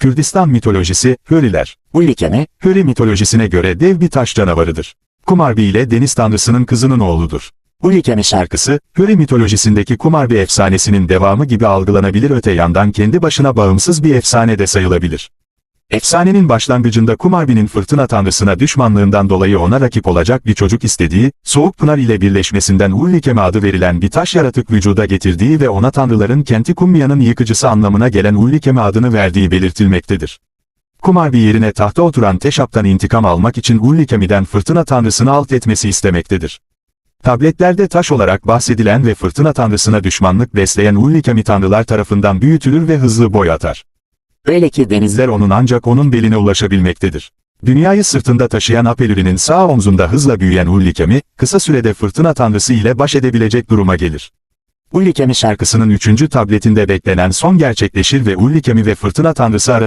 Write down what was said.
Kürdistan mitolojisi, Hürriler. Ullikemi, Hürri mitolojisine göre dev bir taş canavarıdır. Kumarbi ile deniz tanrısının kızının oğludur. Ullikemi şarkısı, Şarkısı, Hürri mitolojisindeki Kumarbi efsanesinin devamı gibi algılanabilir öte yandan kendi başına bağımsız bir efsane de sayılabilir. Efsanenin başlangıcında Kumarbi'nin fırtına tanrısına düşmanlığından dolayı ona rakip olacak bir çocuk istediği, Soğuk Pınar ile birleşmesinden Ullikeme adı verilen bir taş yaratık vücuda getirdiği ve ona tanrıların kenti Kumya'nın yıkıcısı anlamına gelen Ullikeme adını verdiği belirtilmektedir. Kumarbi yerine tahta oturan Teşap'tan intikam almak için Ullikemi'den fırtına tanrısını alt etmesi istemektedir. Tabletlerde taş olarak bahsedilen ve fırtına tanrısına düşmanlık besleyen Ullikemi tanrılar tarafından büyütülür ve hızlı boy atar. Öyle ki denizler onun ancak onun beline ulaşabilmektedir. Dünyayı sırtında taşıyan Apelüri'nin sağ omzunda hızla büyüyen Ullikemi, kısa sürede fırtına tanrısı ile baş edebilecek duruma gelir. Ullikemi şarkısı Şarkısının üçüncü tabletinde beklenen son gerçekleşir ve Ullikemi ve fırtına tanrısı arasında